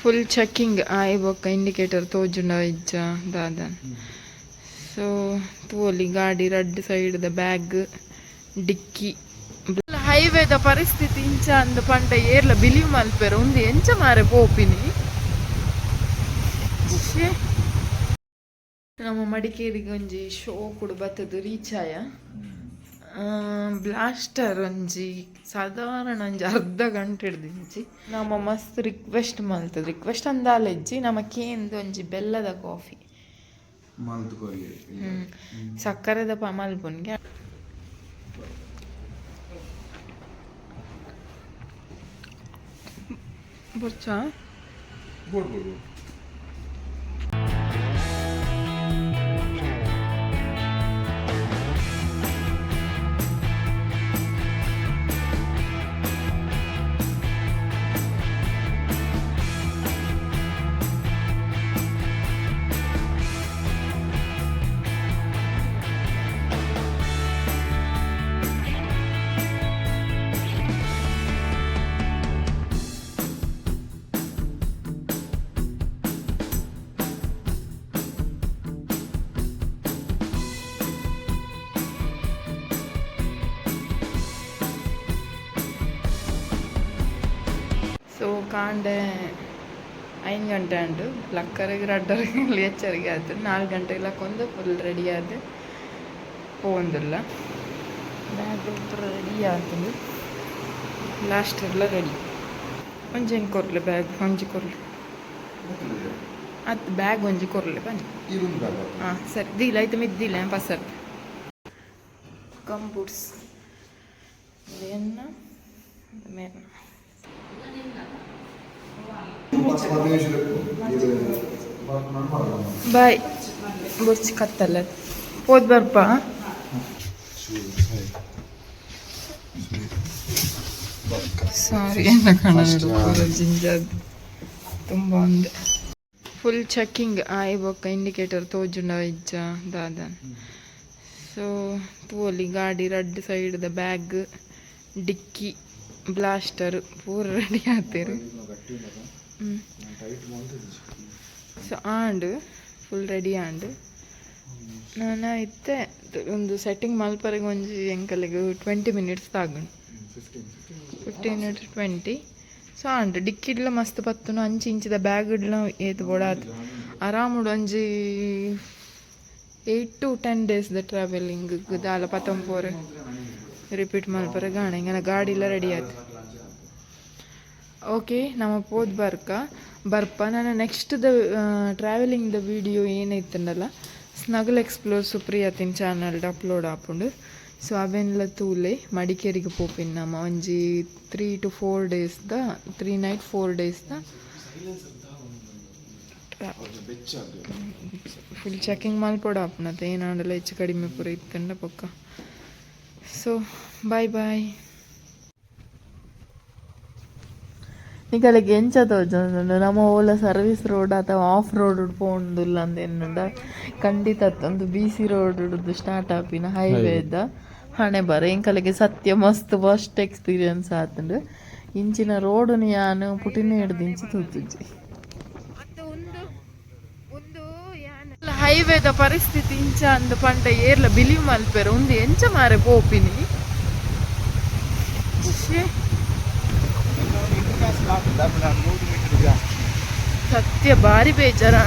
Full checking ಐ ಬೊಕ್ಕ indicator ತೋಜುಂಡ ಇಜ್ಜ ದಾದನ್. ಸೊ ತೋಲಿ ಗಾಡಿ ರಡ್ಡ್ ಸೈಡ್ ದ ಬ್ಯಾಗ್ ಡಿಕ್ಕಿ. ಹೈವೇದ ಪರಿಸ್ಥಿತಿ ಇಂಚ ಅಂದ ಪಂಡ ಏರ್ಲ ಬಿಲೀವ್ ಮಲ್ಪೆರ ಉಂದು ಎಂಚ ಮಾರೆ ಪೋಪಿನಿ. ನಮ್ಮ ಮಡಿಕೇರಿಗೆ ಒಂಜಿ ಶೋ ಕೂಡ ಬತ್ತದು ರೀಚ್ ಆಯ ಬ್ಲಾಸ್ಟರ್ ಒಂಜಿ ಸಾಧಾರಣ ಒಂಜಿ ಅರ್ಧ ಗಂಟೆ ಹಿಡ್ದಿಂಚಿ ನಮ್ಮ ಮಸ್ತ್ ರಿಕ್ವೆಸ್ಟ್ ಮಲ್ತದ. ರಿಕ್ವೆಸ್ಟ್ ಅಂದಾಲೆಜ್ಜಿ ನಮ್ಮ ಕೇಂದು ಒಂಜಿ ಬೆಲ್ಲದ ಕಾಫಿ ಸಕ್ಕರೆದ ಪ ಮಲ್ಪುನ್ಗೆ ಬರ್ಚಾ? ಕಾಂಡೆ ಐದು ಗಂಟೆ ಉಂಟು ಲಕ್ಕರಿಗೆ ರಡ್ಡರಿಗೆ ಎಚ್ಚರಿಗೆ ಆಯ್ತು. ನಾಲ್ಕು ಗಂಟೆಗೆ ಲಕ್ಕೊಂದು ಫುಲ್ ರೆಡಿ ಆದ. ಪೋಂದಿಲ್ಲ ಬ್ಯಾಗ್ ರೆಡಿ ಆಗ್ತದೆ ಲಾಸ್ಟ್ ಎಲ್ಲ ರೆಡಿ ಒಂಜಿ ಹೆಂಗೆ ಕೊರ್ಲೆ ಬ್ಯಾಗ್ ಒಂಜಿ ಕೊರ್ಲೆ. ಅದು ಬ್ಯಾಗ್ ಒಂಜಿ ಕೊರ್ಲೆ ಬನ್ನಿ. ಹಾಂ ಸರಿ. ದಿಲ್ಲ ಆಯ್ತು ಮಿದ್ದಿಲ್ಲ ಪಸರ್ ಕಂಬೂಟ್ಸ್ ಏನು ಮೇನ ಬಾಯ್. ಬುರ್ಚಿ ಕತ್ತಲ್ಲ ಓದ್ ಬರ್ಪ. ಸಾರಿ. ಎಲ್ಲ ಕಾಣೋದು ಜಿಂಜಾದ್. ತುಂಬ ಒಂದು ಫುಲ್ ಚೆಕಿಂಗ್ ಆಯ್ ಬೊಕ್ಕ ಇಂಡಿಕೇಟರ್ ತೋಜುಂಡ ಇಜ್ಜ ದಾದನ್. ಸೊ ತೋಲಿ ಗಾಡಿ ರಡ್ಡ್ side the bag dickey. Blaster, ಪೂರ ready ಆತೇರು so and full ready and ನಾನು ಇತ್ತೆ, ಒಂದು ಸೆಟ್ಟಿಂಗ್ ಮಲ್ಪರೆಗೆ ಒಂಜಿ ಎಂಕಲಿಗೆ twenty minutes ತಾಗುಂಡು fifteen minutes twenty so and ಡಿಕ್ಕಿಡ್ಲ ಮಸ್ತ್ ಪತ್ತುನು, ಅಂಚಿ ಇಂಚಿದ ಬ್ಯಾಗ್ ಇಡ್ಲ ಏತ್ ಬೋಡಾತ್ ಆರಾಮುಡು ಒಂಜಿ ಏಯ್ಟ್ ಟು ಟೆನ್ ಡೇಸ್ ದ ಟ್ರಾವೆಲಿಂಗ್ ದಾಲ ಪತ್ತೊಂಪೋರೆ. ರಿಪೀಟ್ ಮಾಡ್ಬಾರ ಗಾಣ ಹಿಂಗ ಗಾಡಿ ಎಲ್ಲ ರೆಡಿ ಆಯ್ತು ಓಕೆ ನಮ್ಮ ಪೋದ್ ಬರ್ಕ. ಬರ್ಪ, ನಾನು ನೆಕ್ಸ್ಟ್ ದ ಟ್ರಾವೆಲಿಂಗ್ ದ ವಿಡಿಯೋ ಏನೈತಂಡಲ್ಲ ಸ್ನಗಲ್ ಎಕ್ಸ್ಪ್ಲೋರ್ ಸುಪ್ರಿಯಾತಿನ ಚಾನಲ್ಡ್ ಅಪ್ಲೋಡ್ ಆಪುಂಡು ಸೊ ಅವೆಲ್ಲ ತೂಲೆ ಮಡಿಕೇರಿಗೆ ಪೋಪಿನ ನಮ್ಮ ಒಂಜಿ ತ್ರೀ ಟು ಫೋರ್ ಡೇಸ್ದ ತ್ರೀ ನೈಟ್ ಫೋರ್ ಡೇಸ್ದ ಫುಲ್ ಚೆಕಿಂಗ್ ಮಲ್ಪೋಡ ಆಪುನತ ಏನಾಡಲ್ಲ ಹೆಚ್ಚು ಕಡಿಮೆ ಪೂರ ಇತ್ತಂಡ ಪಕ್ಕ. ಸೊ ಬಾಯ್ ಬಾಯ್ ನಿಕಲಿಗೆ ಎಂಚ ತೋಜುಂಡು ನಮ ಓಲ ಸರ್ವಿಸ್ ರೋಡ್ ಅಥವಾ ಆಫ್ ರೋಡ್ ಪೋಂಡುಲ್ಲ ಅಂದ ಎನ್ನುಂಡ ಖಂಡಿತ ಒಂದು ಬಿ ಸಿ ರೋಡ್ ಸ್ಟಾರ್ಟ್ ಆಪಿನ ಹೈವೇ ಇದ್ದ ಹಣೆ ಬರ. ಎಂಕಲಿಗೆ ಸತ್ಯ ಮಸ್ತ್ ಫಸ್ಟ್ ಎಕ್ಸ್ಪೀರಿಯನ್ಸ್ ಆತಂಡು ಇಂಚಿನ ರೋಡ್ ಯಾನು ಪುಟಿನ ಹಿಡ್ದು ಇಂಚಿ ತೂತುಜ್ಜಿ ಹೈವೇದ ಪರಿಸ್ಥಿತಿ ಇಂಚ ಅಂದ ಪಂಡ ಏರ್ಲ ಬಿಲೀವ್ ಮಲ್ಪೆರ ಉಂದು ಎಂಚ ಮಾರೆ ಪೋಪಿನಿ. ಸತ್ಯ ಸತ್ಯ ಬಾರಿ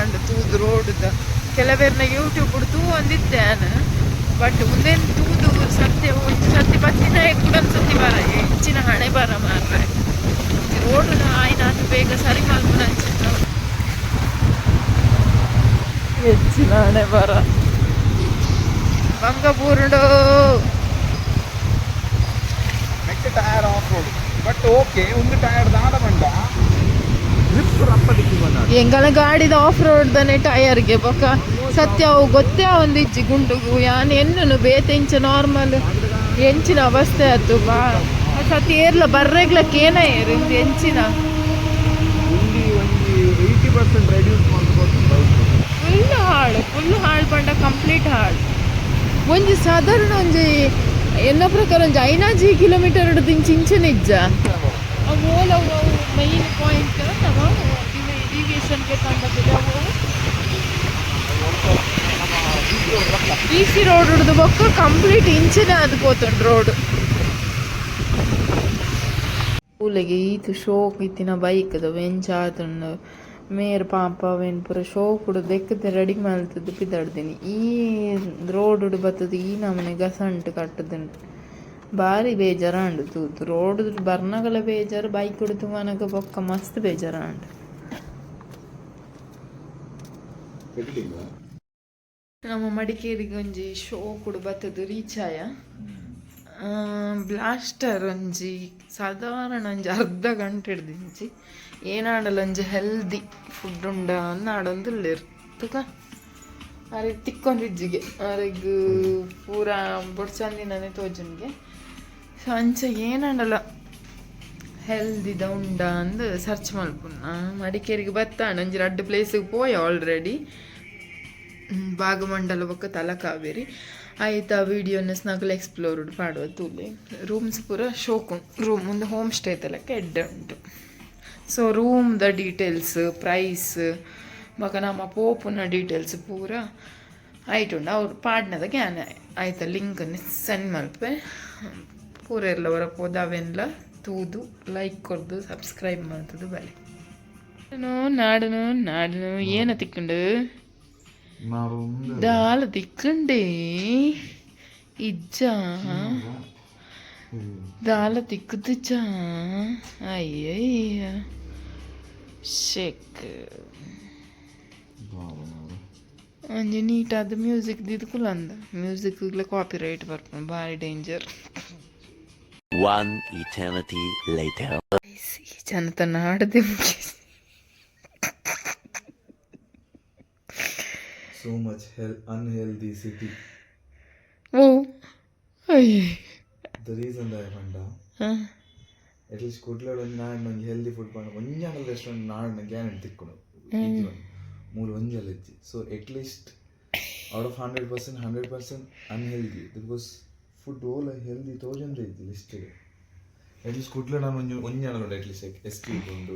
ಅಂಡ ತೂದು ರೋಡ್ದ. ಕೆಲವೆರ್ನ ಯೂಟ್ಯೂಬ್ ತೂ ಒಂದಿದ್ದೇನೆ ಬಟ್ ಮುಂದೇನು ತೂದು ಸತ್ಯ ಸತ್ಯ ಸತಿ ಬತ್ತಿನ ಕೂಡ ಸತಿ ಬರ. ಹೆಚ್ಚಿನ ಹಣೆ ಬರ ಮಾರ್ರೆ. ರೋಡ್ ಆಯ್ನ ಅದು ಬೇಗ ಸರಿ ಮಲ್ಪುನ ಅಂಚಿನ ಹೆಚ್ಚಿನ ಹಣೆ ಬರ. ಬಂಗಪೂರ್ಣೋ next tyre off road. But okay ಒಂದು ಟಯರ್ ದಾದ ಬಂಡ ಎಂಗಲ ಗಾಡಿದ ಆಫ್ ರೋಡ್ ದನೆ ಟಯರ್ಗೆ ಬೊಕ. ಸತ್ಯ ಅವು ಗೊತ್ತೇ ಒಂದು ಇಜ್ಜಿ ಗುಂಡುಗು. ಯಾನ್ ಎನ್ನನು ಬೇತೆಂಚ ನಾರ್ಮಲ್ ಎಂಚಿನ ಅವಸ್ಥೆ ಆಯ್ತು ಬಾ. ಸತಿ ಏರ್ಲ ಬರ್ರೆಗ್ಲಕ್ಕೆ ಏನ ಏರು ಎಂಚಿನ. ಇಲ್ಲಿ ಒಂದು ಏಯ್ಟಿ ಪರ್ಸೆಂಟ್ ರೆಡ್ಯೂಸ್ ಹಾಳು ಫುಲ್ ಹಾಳು ಪಂಡ ಕಂಪ್ಲೀಟ್ ಹಾಳು. ಒಂಜಿ ಸಾಧಾರಣ ಒಂಜಿ ಎಲ್ಲ ಪ್ರಕಾರ ಒಂಜಿ ಐನಾಜಿ ಕಿಲೋಮೀಟರ್ ಹಿಡಿದು ಇಂಚಿಂಚನೆ ಇಜ್ಜ. ಅವು ಓಲವು ನಾವು ಮೈನ್ ಪಾಯಿಂಟ್ ನಾವು ಇರಿಗೇಷನ್ಗೆ ತಂಡದಿಲ್ಲ ಅವು ಸಿ ರೋಡ್ ಹಿಡಿದು ಬೊಕ್ಕ ಕಂಪ್ಲೀಟ್ ಇಂಚನೆ ಅದು ಪೋತುಂಡು ರೋಡ್ ಸ್ಕೂಲಿಗೆ ಈತು ಶೋಕ್ ಇತ್ತಿನ ಬೈಕ್ ಅದು ವೆಂಚ್ ಆತುಂಡು ಮೇರ್ ಪಾಪ ವೆನ್ ಪೂರ ಶೋಕುಡು ದೆಕ್ಕದೆ ರೆಡಿ ಮಲ್ತದ್ದು ಪಿದಾಡ್ದೀನಿ ಈ ರೋಡ್ ಬತ್ತದ ಈ ನಮನೆ ಗಸಂಟ್ ಕಟ್ಟದುಂಡು ಭಾರಿ ಬೇಜಾರಾಂಡು ತೂತು. ರೋಡ್ ಬರ್ನಗಲ ಬೇಜಾರು ಬೈಕ್ ಹಿಡಿದು ಮನಗ ಬೊಕ್ಕ ಮಸ್ತ್ ಬೇಜಾರಾಂಡು. ನಮ್ಮ ಮಡಿಕೇರಿಗೆ ಒಂಜಿ ಶೋ ಕೂಡ ಬತ್ತದು ರೀಚ್ ಆಯ ಬ್ಲಾಸ್ಟರ್ ಒಂಜಿ ಸಾಧಾರಣ ಒಂಜಿ ಅರ್ಧ ಗಂಟೆ ಹಿಡ್ದಿಂಚಿ ಏನಾಡಲ್ಲ ಒಂಜಿ ಹೆಲ್ದಿ ಫುಡ್ ಉಂಡ ನಾಡೊಂದು ತುಕ ಅರೆಗ್ ತಿಕ್ಕೊಂಡಿಜ್ಜಿಗೆ ಅರೆಗ್ ಪೂರ ಬೊಡ್ಸಂದಿನೇ ತೋಜನ್ಗೆ. ಸೊ ಅಂಚ ಏನಾಡಲ್ಲ ಹೆಲ್ದಿದ ಉಂಡ ಅಂದು ಸರ್ಚ್ ಮಲ್ಪುನ್ನ ಮಡಿಕೇರಿಗೆ ಬತ್ತಾಣ ಒಂಜಿ ರಡ್ಡು ಪ್ಲೇಸಿಗೆ ಪೋಯ ಆಲ್ರೆಡಿ ಭಾಗಮಂಡಲ ಬೊಕ್ಕ ತಲಕಾವೇರಿ. ಆಯ್ತು, ಆ ವಿಡಿಯೋನ ಸ್ನಗಲ್ ಎಕ್ಸ್ಪ್ಲೋರ್ ಮಾಡೋದು ತೂಲೆ ರೂಮ್ಸ್ ಪೂರ ಶೋಕು ರೂಮ್ ಒಂದು ಹೋಮ್ ಸ್ಟೇ ತಲಕ ಕೆಡ್ಡ ಉಂಟು. ಸೊ ರೂಮ್ದ ಡೀಟೇಲ್ಸ್ ಪ್ರೈಸ್ ಬಕ ನಮ್ಮ ಪೋಪುನ ಡೀಟೇಲ್ಸ್ ಪೂರ ಆಯ್ತುಂಡು ಅವ್ರು ಪಾಡ್ನದ ಗ್ಯಾನ ಆಯ್ತಾ ಲಿಂಕನ್ನು ಸೆಂಡ್ ಮಲ್ಪೆ ಪೂರ ಎಲ್ಲ ಹೊರ ಪೋದಾವೆಲ್ಲ ತೂದು ಲೈಕ್ ಕೊಡ್ದು ಸಬ್ಸ್ಕ್ರೈಬ್ ಮಾಡ್ತದು ಬಲೆ. ನಾಡನು ನಾಡನು ಏನ ತಿಕ್ಕೊಂಡು? ನಾವು ದಾಲ ತಿಕ್ಕಂಡೆ ಇಜ್ಜ ದಾಲ ತಿಕ್ಕುದಿಜ್ಜ ಅಯ್ಯಯ್ಯ ಶೆಕ್ ಒಂಜಿ ನೀಟಾದ ಮ್ಯೂಸಿಕ್ ದಿದ್ಕುಲ ಅಂದ ಮ್ಯೂಸಿಕ್ ಕಾಪಿ ರೈಟ್ ಬರ್ಪುಂಡು ಭಾರಿ ಡೇಂಜರ್ One eternity later. ಜನತ ನಾಡದೆ ಮುಗಿಸಿ so much hel- unhealthy city. ಓ ಅಯ್ಯ. The reason that I found ಹಾಂ. at least ಒಂದು ನಾಡ್ ನಂಗೆ ಹೆಲ್ದಿ ಫುಡ್ ಪಂಡ ಒಂಜಾಂಗಲ್ ರೆಸ್ಟೋರೆಂಟ್ ನಾಡ್ ನಂಗೆ ಗ್ಯಾರಂಟಿ ತಿಕ್ಕೊಡು. ಮೂರು ಒಂಜಲ್ ಇಜ್ಜಿ so at least out of hundred percent hundred percent unhealthy because food whole healthy thousand ಇಜ್ಜಿ ಲಿಸ್ಟೆಡ್ ಎಟ್ ಲೀಸ್ಟ್ ಕುಡ್ಲಡ್ ನಾನು ಒಂಜು ಒಂಜಾಂಗಲ್ ಉಂಡು ಅಟ್ ಲೀಸ್ಟ್ ಟಿ ಉಂಡು.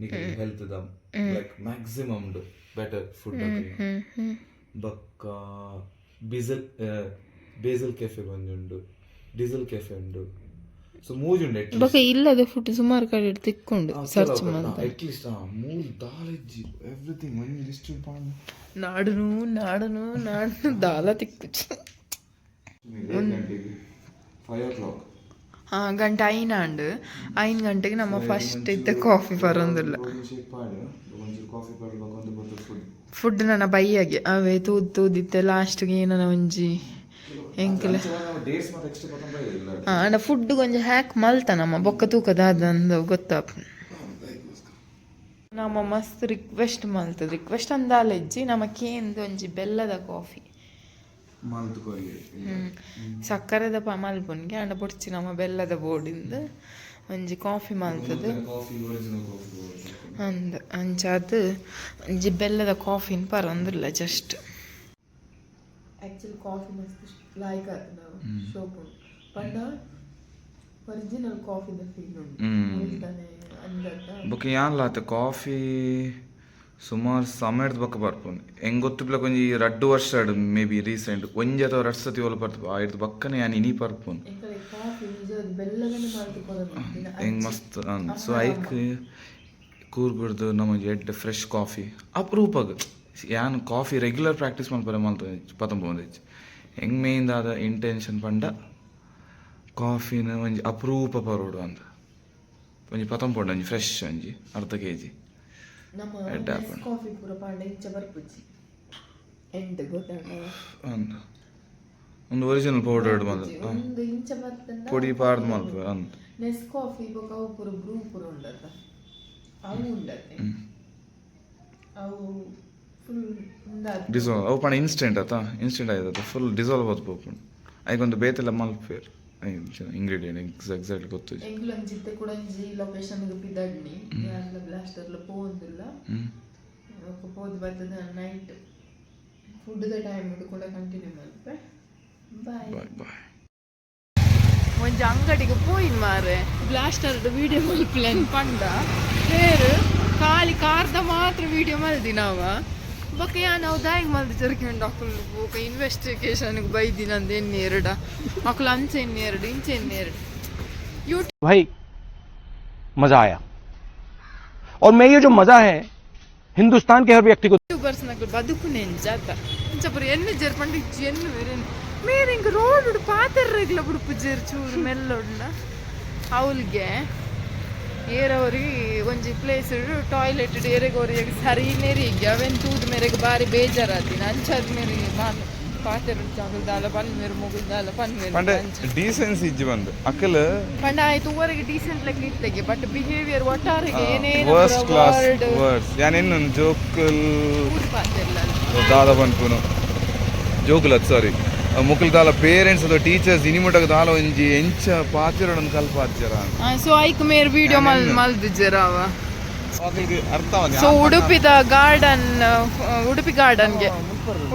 ನಿಮಗೆ ಹೆಲ್ತ್ ದಮ್ ಲೈಕ್ ಮ್ಯಾಕ್ಸಿಮಮ್ ಉಂಡು. ಬೆಟರ್ ಫುಡ್ ಬಕ್ಕ ಬಿಸಲ್ ಬೇಸಲ್ ಕೆಫೆ ಒಂದುಂಡು ಡೀಸೆಲ್ ಕೆಫೆ ಉಂಡು. ಸೊ ಮೂಜುಂಡು ಎಟ್ ಬೊಕ ಇಲ್ಲದ ಫುಡ್ ಸುಮಾರು ಕಡೆ ತಿಕ್ಕೊಂಡು ಸರ್ಚ್ ಮಾಡಿ ಅಟ್ ಲೀಸ್ಟ್ ಮೂರು ದಾಲೆಜ್ಜಿ ಎವ್ರಿಥಿಂಗ್ ಒಂದು ಲಿಸ್ಟ್ ನಾಡನು ನಾಡನು ನಾಡನು ದಾಲ ತಿಕ್ಕು. ಫೈವ್ ಓ ಕ್ಲಾಕ್ ಗಂಟೆ ಐನಾಂಡು ಐನ್ ಗಂಟೆಗೆ ನಮ್ಮ ಫಸ್ಟ್ ಇದ್ದ ಕಾಫಿ ಬರೋದಿಲ್ಲ. ಫುಡ್ ನನ್ನ ಬೈಯಾಗೆ. ಅವೇ ತೂದ್ ತೂದಿತ್ತೆ ಲಾಸ್ಟ್ಗೆ ಏನನ ಒಂಜಿ. ಎಂಕಲ ಇಲ್ಲ ಆ ಫುಡ್ ಕೊಂಚ ಹ್ಯಾಕ್ ಮಲ್ತ ನಮ್ಮ ಬೊಕ್ಕ ತೂಕದಾದಂದು ಗೊತ್ತಾಪ. ನಮ್ಮ ಮಸ್ತ್ ರಿಕ್ವೆಸ್ಟ್ ಮಲ್ತದ. ರಿಕ್ವೆಸ್ಟ್ ಅಂದಾಲೆಜ್ಜಿ ನಮಕೇಂದು ಒಂಜಿ ಬೆಲ್ಲದ ಕಾಫಿ ಸಕ್ಕರೆದ ಪ ಮಲ್ಪುನ್ಗೆ ಅಂಡ ಬೊಡ್ಚಿ ನಮ್ಮ ಬೆಲ್ಲದ ಬೋರ್ಡಿಂದ ಒಂಜಿ ಕಾಫಿ ಮಲ್ತದ. ಅಂದ ಅಂಚಾದ ಒಂಜಿ ಬೆಲ್ಲದ ಕಾಫಿನ ಪರೊಂದಿಲ್ಲ ಜಸ್ಟ್. ಆ್ಯಕ್ಚುಲಿ ಕಾಫಿ ಮಸ್ತ್ ಲಾಯ್ಕ್ ನಾವು ಶೋಪು ಪಂಡ ಒರಿಜಿನಲ್ ಕಾಫಿದ ಫೀಲ್ ಉಂಟು. ಅಂದ ಅಂದದ ಯಾನ್ ಲಾತ ಕಾಫಿ ಸುಮಾರು ಸಮಯದ ಬಕ್ಕ ಬರ್ಪುಂಡು ಹೆಂಗ್ ಗೊತ್ತಿಪ್ಲ ಒಂಜಿ ರಡ್ಡು ವರ್ಷ ಮೇ ಬಿ ರೀಸೆಂಟ್ ಒಂಜಿ ಅಥವಾ ರಡ್ ಸತಿ ಒಲ ಬರ್ತು ಆಯ್ತು ಬಕ್ಕನೆ ಯಾನ್ ಇನಿ ಪರ್ಪುಂಡು ಹೆಂಗ್ ಮಸ್ತ್ ಸೊ ಐಕ್ ಕೂರ್ಬಿಡ್ದು ನಮಗೆ ಎಡ್ ಫ್ರೆಶ್ ಕಾಫಿ ಅಪರೂಪಗ್. ಯಾನ್ ಕಾಫಿ ರೆಗ್ಯುಲರ್ ಪ್ರಾಕ್ಟೀಸ್ ಮಲ್ಪರೆ ಮಲ್ತ ಎಂಗ್ ಹೆಂಗ್ ಮೇಯ್ದಾದ ಇಂಟೆನ್ಷನ್ ಪಂಡ ಕಾಫಿನ ಒಂಜಿ ಅಪರೂಪ ಪರೋಡು ಅಂತ ಒಂಜಿ ಪತಂಪೊಂಡು ಒಂಜಿ ಫ್ರೆಶ್ ಒಂಜಿ ಅರ್ಧ ಕೆ ಜಿ ನಮ್ಮ ಕಾಫಿ ಪೂರ ಪಾಂಡೆ ಇಂಚ ಬರ್ಪುಜಿ ಎಂಟು ಗೊತ್ತಾಗ ಅಂತ ಒಂದು ಒರಿಜಿನಲ್ ಪೌಡರ್ ಬಂದ ಒಂದು ಇಂಚ ಬರ್ತಂಡ ಪುಡಿ ಪಾರ್ದ್ ಮಲ್ಪ ಅಂತ ನೆಸ್ ಕಾಫಿ ಬೊಕ ಅವು ಪೂರ ಬ್ರೂ ಪೂರ ಉಂಡತ ಅವು ಉಂಡತೆ ಅವು ಫುಲ್ ಡಿಸಾಲ್ವ್ ಅವು ಪಾಂಡ ಇನ್ಸ್ಟೆಂಟ್ ಆತ ಇನ್ಸ್ಟೆಂಟ್ ಆಯ್ತದ ಫುಲ್ ಡಿಸಾಲ್ವ್ ಆದ್ ಪೋಪುಂಡು ಐಗೊಂದು ಬೇತೆಲ್ಲ ಮಲ್ಪೇರ್ ಇಂಗ್ರೀಡಿಯಂಟ್ ಎಕ್ಸಾಕ್ಟ್ ಗೊತ್ತು ಎಂಗ್ಲನ್ ಜಿತ್ತೆ ಕೂಡ ಒಂಜಿ ಲೊಕೇಶನ್ ಪಿದಡ್ನಿ ಯಾರ್ಲ ಬ್ಲಾಸ್ಟರ್ಲ ಪೋಂದಿಲ್ಲ ಹ್ಮ್. ಪೋದು ಬರ್ತದ ನೈಟ್ ಫುಡ್ದ ಟೈಮ್ ಕೂಡ ಕಂಟಿನ್ಯೂ ಮಲ್ಪೆ ಬಾಯ್ ಬಾಯ್ ಬಾಯ್ ಒಂಜಿ ಅಂಗಡಿಗೆ ಪೋಯಿನ್ ಮಾರೆ? ಬ್ಲಾಸ್ಟರ್ದ ವಿಡಿಯೋ ಮಲ್ಪಲೆನ್ ಪಂಡ ಬೇರು ಖಾಲಿ ಕಾರ್ದ ಮಾತ್ರ ವಿಡಿಯೋ ಮಲ್ದಿ ನಾವ? ಬೊಕ್ಕ ಯಾ ನಾವು ದಾಯಿಗೆ ಮಲ್ದು ಜರ್ಕೊಂಡು ಅಕ್ಕಲು ಬೊಕ್ಕ ಇನ್ವೆಸ್ಟಿಗೇಷನ್ಗೆ ಬೈದಿನ ಅಂದ ಎಣ್ಣೆ ಎರಡ ಅಕ್ಕಲು ಅಂಚೆ ಎಣ್ಣೆ ಎರಡು ಇಂಚೆ ಎಣ್ಣೆ ಎರಡು ಯೂಟ್ಯೂಬ್ भाई मजा आया और मैं ये जो मजा है हिंदुस्तान के हर व्यक्ति को ಯೂಟ್ಯೂಬರ್ಸ್ ನಕಲು ಬದುಕು ನೆಂಚಾತ ಇಂಚಪುರ ಎಣ್ಣೆ ಜರ್ಪಂಡು ಇಜ್ಜಿ ಎಣ್ಣೆ ಬೇರೆ ಮೇರೆ ಇಂಕ ರೋಡ್ ಉಡು ಪಾತೆರ್ರೆಗ್ಲ ಬುಡುಪು ಜೇರ್ ಚೂರು ಮೆಲ್ಲೊಡ್ನ ಅವಲ್ಗೆ ಏರವ್ರಿ ಒಂಜಿ ಪ್ಲೇಸ್ ಟಾಯ್ಲೆಟ್ ಏರೆಗೋರಿಯಾಗ ಸರಿ ಇನ್ನೇರಿಗೆ ಅವೆನ್ ತೂದ್ ಮೇರೆಗೆ ಬಾರಿ ಬೇಜಾರಾದಿನ ಅಂಚಾದ ಮೇಲೆ ಬಾನ್ ಪಾತೆರು ಪಂಡ ಇಜ್ಜಿ ಪಂಡ ಡೀಸೆಂಟ್ ಬಟ್ ಬಿಹೇವಿಯರ್ ಒಟ್ಟಾರೆಗೆ ಸಾರಿ ಮುಕುಲ್ಕಾಲ ಪೇರೆಂಟ್ಸ್ ದ ಟೀಚರ್ಸ್ ಇನಿ ಇನಿಮುಟಗದ ದಾಲ ಒಂಜಿ ಎಂಚ ಆತೆರಾ ಆ ಸೊ ಐಕ್ ಮೇರ್ ವಿಡಿಯೋ ಮಲ್ ಮಲ್ದಿಜ್ಜರ ಅವ ಸೊ ಉಡುಪಿದ ಗಾರ್ಡನ್ ಉಡುಪಿ ಗಾರ್ಡನ್ಗೆ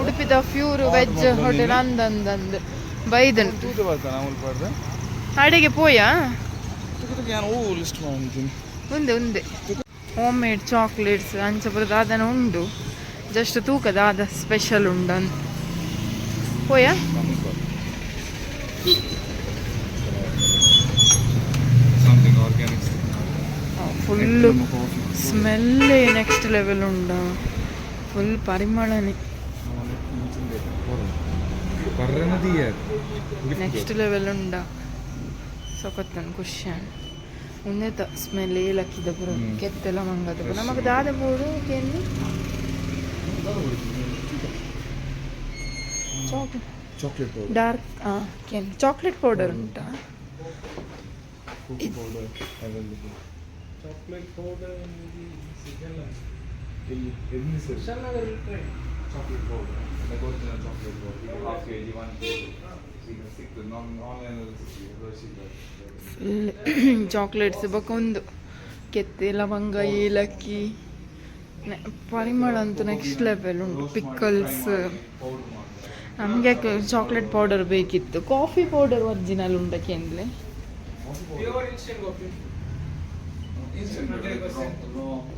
ಉಡುಪಿದ ಫ್ಯೂರ್ ವೆಜ್ ಹೋಟೆಲ್ ಅಂದಂದಂದು ಬೈದನ್. ಅಡೆಗೆ ಪೋಯಾ? ಉಂದೆ ಉಂದೆ. ಹೋಮ್ ಮೇಡ್ ಚಾಕ್ಲೇಟ್ಸ್ ಅಂಚ ಬರೋದು ಅದನ್ನು ಉಂಡು. ಜಸ್ಟ್ ತೂಕದ ಆದ special ಉಂಡಂತ. ಪೋಯಾ something Organics full ಸ್ಮೆಲ್ಲೇ next level ಉಂಡ ಫುಲ್ ಪರಿಮಳನೆ కర్రనది ನೆಕ್ಸ್ಟ್ ಲೆವೆಲ್ ಉಂಡ ಸೊಕೊತ್ತನ್ ಖುಷಿಯಾನ್ ಉಂದೆತ ಸ್ಮೆಲ್ ಏಲಕ್ಕಿದ ಪುರ ಕೆತ್ತೆಲ ಮಂಗದ ಪುರ ನಮಕ್ ದಾದ ಬೋಡು ಕೆನ್ನಿ ಚಾಕ್ಲೇಟ್ ಪೌಡರ್ ಡಾರ್ಕ್ ಹಾಂ ಚಾಕ್ಲೇಟ್ ಪೌಡರ್ ಉಂಟಾ? ಪೌಡರ್ ಚಾಕ್ಲೇಟ್ ಪೌಡರ್ ಸಿಗಲ್ಲ. ಇಲ್ಲಿ chocolate powder chocolate powder chocolates ಬಕ್ಕೊಂದು ಕೆತ್ತೆ ಲವಂಗ ಏಲಕ್ಕಿ. ಪರಿಮಳ ಅಂತೂ ನೆಕ್ಸ್ಟ್ ಲೆವೆಲ್ ಉಂಟು. ಪಿಕ್ಕಲ್ಸ್ ನಮಗೆ ಚಾಕ್ಲೇಟ್ ಪೌಡರ್ ಬೇಕಿತ್ತು? ಕಾಫಿ ಪೌಡರ್ ಒರಿಜಿನಲ್ ಉಂಡಕ್ಕೆ ಅಂದರೆ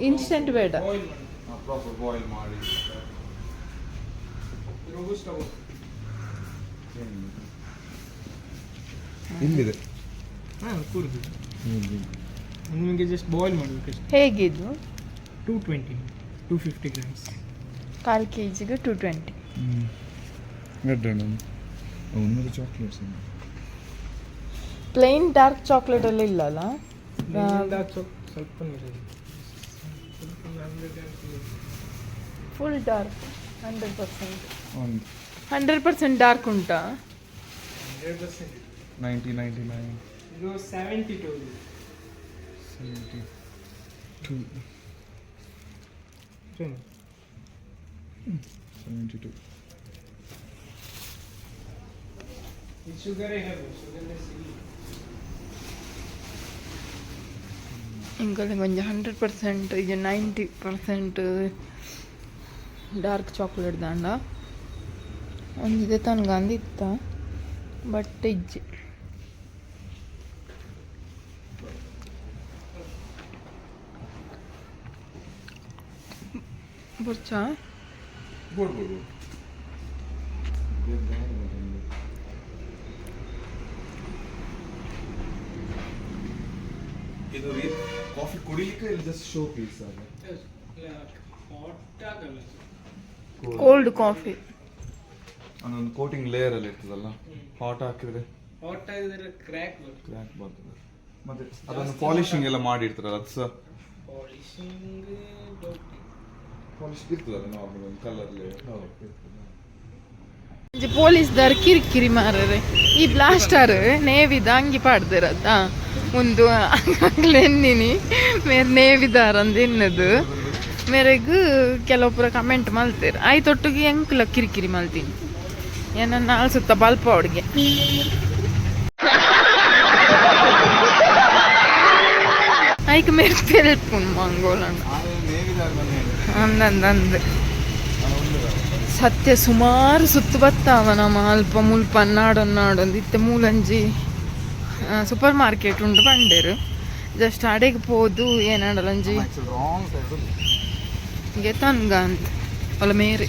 ಇನ್ಸ್ಟೆಂಟ್ ಬೇಡ. ಇಲ್ಲಿದೆ ಹಾಂ ಕೂರ್ದು. ನಿಮಗೆ ಜಸ್ಟ್ ಬಾಯ್ಲ್ ಮಾಡಬೇಕು ಹೇಗಿದು two twenty two fifty grams ಕಾಲು ಕೆ ಜಿಗೆ ಟೂ ಟ್ವೆಂಟಿ ಒಂದೂರು ಚಾಕ್ಲೇಟ್ಸ್ ಪ್ಲೈನ್ ಡಾರ್ಕ್ ಚಾಕ್ಲೇಟ್ ಎಲ್ಲ ಇಲ್ಲಲ್ಲ ಸ್ವಲ್ಪ ನೀರಲ್ಲಿ ಫುಲ್ ಡಾರ್ಕ್ ಹಂಡ್ರೆಡ್ ಪರ್ಸೆಂಟ್ ಒಂದು ಹಂಡ್ರೆಡ್ ಪರ್ಸೆಂಟ್ ಡಾರ್ಕ್ ಉಂಟಾ hundred percent ninety ninety nine ಇದು seventy two seventy two seventy two ಇದು ಶುಗರೇ ಇರಬೇಕು ಶುಗರ್ಲೆಸ್ ಇಲ್ಲ ಇಂಗಳಿಗೆ ಒಂಜಿ ಹಂಡ್ರೆಡ್ ಪರ್ಸೆಂಟ್ ಈಗ ನೈಂಟಿ ಪರ್ಸೆಂಟ್ ಡಾರ್ಕ್ ಚಾಕ್ಲೇಟ್ ದಾಂಡ. ಒಂದಿದೆ ತನಗೆ ಅಂದಿತ್ತ ಬಟ್ ಇಜ್ಜಿ ಬುರ್ಚಾ ಬೋರ್ಡ್ ಬೋರ್ಡ್ ಇದು ಕಾಫಿ ಕುಡಿಲಿಕ್ಕೆ ಇಲ್ಲಿ ಜಸ್ಟ್ ಶೋ ಪೀಸ್ ಅಲ್ಲ ಕೋಲ್ಡ್ ಕಾಫಿ ಅದೊಂದು ಕೋಟಿಂಗ್ ಲೇಯರ್ ಅಲ್ಲಿ ಇರ್ತದಲ್ಲ ಹಾಟ್ ಹಾಕಿದ್ರೆ ಹಾಟ್ ಆಗಿದ್ರೆ ಕ್ರ್ಯಾಕ್ ಬರ್ತದೆ ಕ್ರ್ಯಾಕ್ ಬರ್ತದೆ. ಮತ್ತೆ ಅದನ್ನು ಪಾಲಿಶಿಂಗ್ ಎಲ್ಲ ಮಾಡಿರ್ತಾರಲ್ಲ ಅದು ಸಹ ಪಾಲಿಶಿಂಗ್ ಪಾಲಿಶ್ ಇರ್ತದಲ್ಲ ನಾರ್ಮಲ್ ಒಂದು ಕಲರ್ ಲೇಯರ್ ಪೊಲೀಸ್ದಾರ್ ಕಿರಿಕಿರಿ ಮಾರರೆ ಈ ಬ್ಲಾಸ್ಟರ್ ನೇವಿದ ಅಂಗಿ ಪಾಡ್ದಿರತ್ತ ಒಂದು ಎನ್ನಿನಿ ಮೇರೆ ನೇವಿದಾರ ಅಂದ ಎನ್ನದು ಮೇರೆಗ್ ಕೆಲವೊಬ್ಬರ ಕಮೆಂಟ್ ಮಲ್ತೀರ ಆಯ್ತೊಟ್ಟಿಗೆ ಎಂಕ್ಲ ಕಿರಿಕಿರಿ ಮಲ್ತೀನಿ ಏನನ್ನ ಅನ್ಸುತ್ತ ಬಲ್ಪ ಅವ್ರಿಗೆ ಆಯ್ಕೆ ಮೇರೆ ತೆಲ್ಪುನ್ ಮಂಗೋಲಣ್ಣ ಅಂದಂದಂದು ಸತ್ಯ ಸುಮಾರು ಸುತ್ತು ಬತ್ತಾವ ನಮ್ಮ ಅಲ್ಪ ಮುಲ್ಪ ಅನ್ನಾಡೊನ್ನಾಡೊಂದು ಇತ್ತೆ ಮೂಲಂಜಿ ಸೂಪರ್ ಮಾರ್ಕೆಟ್ ಉಂಡು ಬಂಡೇರು ಜಸ್ಟ್ ಅಡೆಗೆ ಪೋದು ಏನಾಡಲಂಜಿ ಹಿಂಗೆ ತನ್ಗ ಅಂತ ಒಲ ಮೇರೆ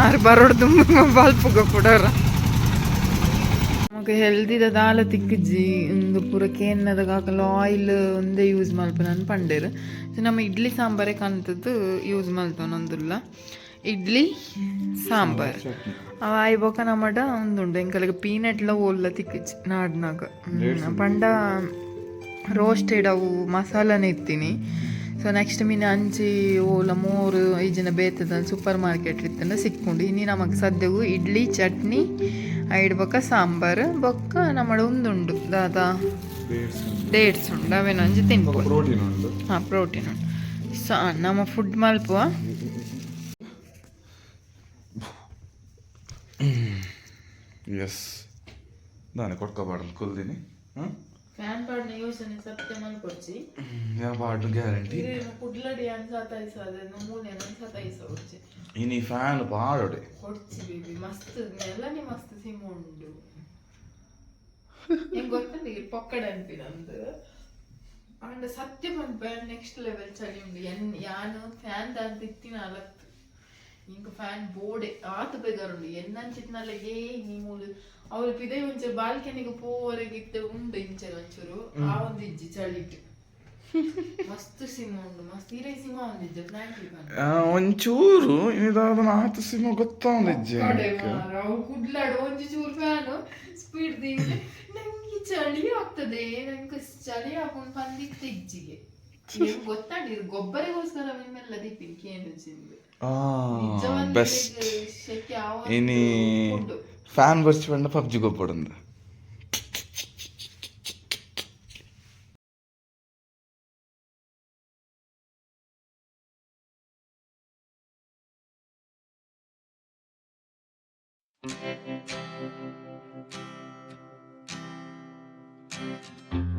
ಆರು ಬರೋಡ್ದು ಬಲ್ಪುಗ ಕೊಡೋರ ನಮಗೆ ಹೆಲ್ದಿದ ದಾಲ ತಿಕ್ಕಿಜ್ಜಿ ಒಂದು ಪೂರ ಕೇನ್ನದ ಕಾಕಲ ಆಯಿಲ್ ಒಂದೇ ಯೂಸ್ ಮಾಡ್ಪ ನಾನು ಪಂಡೇರು. ಸೊ ನಮ್ಮ ಇಡ್ಲಿ ಸಾಂಬಾರೇ ಕಾಣ್ತದ್ದು ಯೂಸ್ ಮಲ್ತವನೊಂದುಲ್ಲ ಇಡ್ಲಿ ಸಾಂಬಾರ್. ಅವ ಆಯ್ಬೋಕ ನಮ್ಮಡ ಒಂದುಂಡು ಎಂಕಲ್ಗೆ ಪೀನಟ್ಲ ಓಲ್ಲ ತಿಕ್ಕಿಜ್ಜಿ ನಾಡ್ನಾಗ. ಪಂಡ ರೋಸ್ಟೆಡ್ ಅವು ಮಸಾಲನೆ ಇತ್ತೀನಿ. ಸೊ ನೆಕ್ಸ್ಟ್ ಮೀನು ಅಂಚಿ, ಓಲ ಮೂರು ಈಜಿನ ಬೇತದ ಸೂಪರ್ ಮಾರ್ಕೆಟ್ ಇತ್ತಂದ್ರೆ ಸಿಕ್ಕೊಂಡು, ಇನ್ನು ನಮಗೆ ಸದ್ಯವು ಇಡ್ಲಿ, ಚಟ್ನಿ ಐಡ್ ಬೊಕ್ಕ ಸಾಂಬಾರು, ಬೊಕ್ಕ ನಮ್ಮಡ ಉಂದುಂಡು ದಾದ. ಡೇಟ್ಸ್ ಉಂಡು ಅವೇನು ಅಂಜಿ ತಿನ್ಬೋದು. ಹಾಂ ಪ್ರೋಟೀನ್ ಉಂಡು ಸೊ ನಮ್ಮ ಫುಡ್ ಮಲ್ಪುವ. ಎಸ್ ನಾನು ಕೊಡ್ಕೋಬಾರ್ದು ಕುಲ್ದೀನಿ. ಹಾಂ ಫ್ಯಾನ್ ಪಾಡ್ನ ಯೋಚನೆ ಸತ್ಯ ಮಲ್ಪೊಚ್ಚಿ ಯಾವ ಪಾಡು ಗ್ಯಾರಂಟಿ ಕುಡ್ಲಡಿ ಅಂತ ಸತಾಯಿಸೋದು ಮೂಲೆ ಸತಾಯಿಸೋಚ್ಚಿ ಇನಿ ಫ್ಯಾನ್ ಪಾಡೋಡೆ ಕೊಡ್ಚಿ ಬೇಬಿ ಮಸ್ತ್ ಎಲ್ಲನೇ ಮಸ್ತ್ ಸಿಮ್ ಉಂಡು ಹೆಂಗ್ ಗೊತ್ತಂడి ಪೊಕ್ಕಡ ಅನ್ಪಿನಂದು ಅಂಡ್ ಸತ್ಯ ಪಂಪ ನೆಕ್ಸ್ಟ್ ಲೆವೆಲ್ ಚಳಿ ಉಂಡು ಎನ್ ಯಾನು ಫ್ಯಾನ್ ದಾನ್ ತಿತ್ತಿನ ಅಲತ್ತು ಇಂಕ ಫ್ಯಾನ್ ಬೋಡೆ ಆತ ಬೇಗಾರುಂಡು ಎನ್ನಂಚಿತ್ನಲ್ಲ ಏ ನೀ ಮೂಲು ಅವ್ರು ಪಿದೆ ಮುಂಚೆ ಬಾಲ್ಕನಿಗೆ ಪೂವರೆಗೆ ಇತ್ತೆ ಉಂಡು ಇಂಚೆ ಒಂಚೂರು. ಆ ಒಂದು ಇಜ್ಜಿ ಚಳಿಟ್ಟು ಮಸ್ತ್ ಸಿಮ್ ಉಂಡು ಮಸ್ತ್. ಈರೈ ಸಿಮ ಒಂದಿಜ್ಜೆ ಫ್ರಾಂಕ್ಲಿ ಒಂಚೂರು ಇದಾದ ನಾತು ಸಿಮ ಗೊತ್ತಾಂದಿಜ್ಜೆ ಕಡೆ ಮಾರ, ಅವು ಕುಡ್ಲಾಡು ಒಂಜಿ ಚೂರು ಫ್ಯಾನು ಸ್ಪೀಡ್ ದಿಗ್ಲಿ ನಂಗೆ ಚಳಿ ಆಗ್ತದೆ ನಂಗೆ ಚಳಿ ಹಾಕೊಂಡು ಬಂದಿತ್ತು ಇಜ್ಜಿಗೆ. ಏನ್ ಗೊತ್ತಾಡಿರು ಗೊಬ್ಬರಗೋಸ್ಕರ ನಿಮ್ಮೆಲ್ಲ ದೀಪಿನ ಕೇಂದ್ರ ಚಿಂದು ಬೆಸ್ಟ್ ಇನಿ ಫ್ಯಾನ್ ಬರ್ಚಿ ಪಂಡ ಪಬ್ಜಿ ಗೊಬ್ಬಡಂದ Thank